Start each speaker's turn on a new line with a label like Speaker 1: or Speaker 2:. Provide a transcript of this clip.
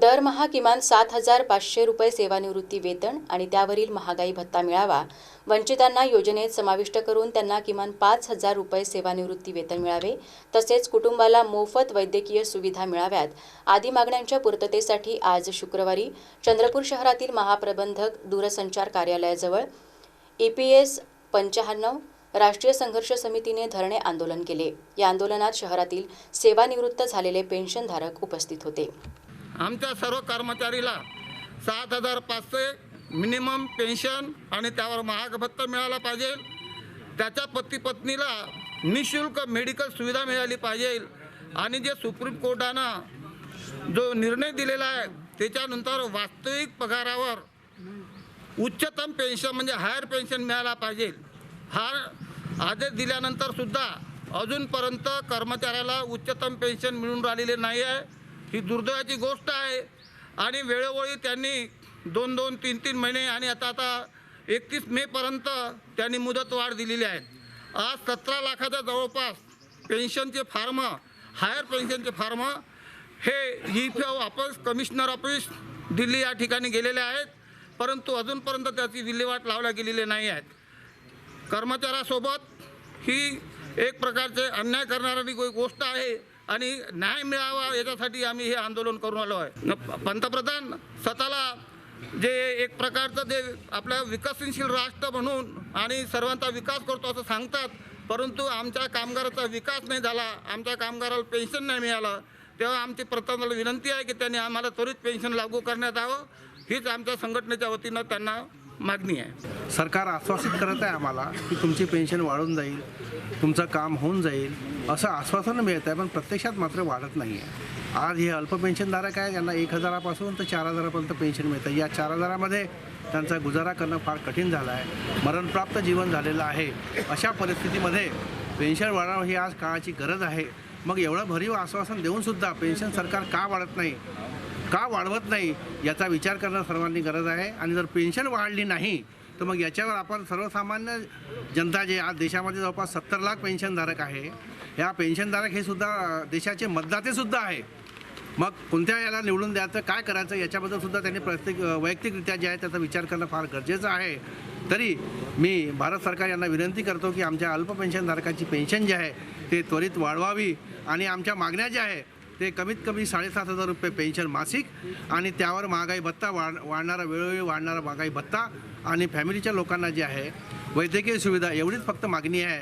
Speaker 1: दरमहा किमान सात हजार पाचशे रुपये सेवानिवृत्ती वेतन आणि त्यावरील महागाई भत्ता मिळावा. वंचितांना योजनेत समाविष्ट करून त्यांना किमान पाच हजार रुपये सेवानिवृत्ती वेतन मिळावे. तसेच कुटुंबाला मोफत वैद्यकीय सुविधा मिळाव्यात. आदी मागण्यांच्या पूर्ततेसाठी आज शुक्रवारी चंद्रपूर शहरातील महाप्रबंधक दूरसंचार कार्यालयाजवळ ए पी एस पंच्याण्णव राष्ट्रीय संघर्ष समितीने धरणे आंदोलन केले. या आंदोलनात शहरातील सेवानिवृत्त झालेले पेन्शनधारक उपस्थित होते.
Speaker 2: आमच्या सर्व कर्मचारीला सात हजार पाचशे मिनिमम पेन्शन आणि त्यावर महाग भत्ता मिळाला पाहिजे. त्याच्या पती पत्नीला निशुल्क मेडिकल सुविधा मिळाली पाहिजे. आणि जे सुप्रीम कोर्टानं जो निर्णय दिलेला आहे त्याच्यानंतर वास्तविक पगारावर उच्चतम पेन्शन म्हणजे हायर पेन्शन मिळायला पाहिजे. हा आदेश दिल्यानंतर सुद्धा अजूनपर्यंत कर्मचाऱ्याला उच्चतम पेन्शन मिळून राहिलेले नाही आहे ही दुर्दैवाची गोष्ट आहे. आणि वेळोवेळी त्यांनी दोन दोन तीन तीन महिने आणि आता आता एकतीस मेपर्यंत त्यांनी मुदतवाढ दिलेली आहे. आज सतरा लाखाच्या जवळपास पेन्शनचे फार्म हायर पेन्शनचे फार्म हे E P office commissioner office Delhi या ठिकाणी गेलेले आहेत. परंतु अजूनपर्यंत त्याची विल्हेवाट लावल्या गेलेली नाही आहेत. कर्मचाऱ्यासोबत ही एक प्रकारचे अन्याय करणारी गोष्ट आहे. आणि न्याय मिळावा याच्यासाठी आम्ही हे आंदोलन करून आलो आहे. न- पंतप्रधान स्वतःला जे एक प्रकारचं जे आपल्या विकसनशील राष्ट्र म्हणून आणि सर्वांचा विकास करतो असं सांगतात परंतु आमच्या कामगाराचा विकास नाही झाला आमच्या कामगाराला पेन्शन नाही मिळालं तेव्हा आमची प्रथम विनंती आहे की त्यांनी आम्हाला त्वरित पेन्शन लागू करण्यात यावं. हीच आमच्या संघटनेच्या वतीनं त्यांना मागणी आहे.
Speaker 3: सरकार आश्वासित करत आहे आम्हाला की तुमची पेन्शन वाढून जाईल तुमचं काम होऊन जाईल असं आश्वासन मिळत आहे पण प्रत्यक्षात मात्र वाढत नाही आहे. आज हे अल्प पेन्शनधारक आहे यांना एक हजारापासून तर चार हजारापर्यंत पेन्शन मिळतं. या चार हजारामध्ये त्यांचा गुजारा करणं फार कठीण झालं आहे. मरणप्राप्त जीवन झालेलं आहे. अशा परिस्थितीमध्ये पेन्शन वाढवणं ही आज काळाची गरज आहे. मग एवढं भरीव आश्वासन देऊनसुद्धा पेन्शन सरकार का वाढत नाही? का वाढवत नाही याचा विचार करणं सर्वांनी गरज आहे. आणि जर पेन्शन वाढली नाही तर मग याच्यावर आपण सर्वसामान्य जनता जे आज देशामध्ये जवळपास सत्तर लाख पेन्शनधारक आहे या पेन्शनधारक हे सुद्धा देशाचे मतदातेसुद्धा आहे. मग कोणत्या याला निवडून द्यायचं काय करायचं याच्याबद्दल सुद्धा त्यांनी प्रत्येक वैयक्तिकरित्या जे आहे त्याचा विचार करणं फार गरजेचं आहे. तरी मी भारत सरकार यांना विनंती करतो की आमच्या अल्प पेन्शनधारकाची पेन्शन जी आहे ते त्वरित वाढवावी. आणि आमच्या मागण्या ज्या आहे ते कमीत कमी साडेसात हजार रुपये पेन्शन मासिक आणि त्यावर महागाई भत्ता वाढ वाढणारा वेळोवेळी वाढणारा महागाई भत्ता आणि फॅमिलीच्या लोकांना जे आहे वैद्यकीय सुविधा एवढीच फक्त मागणी आहे.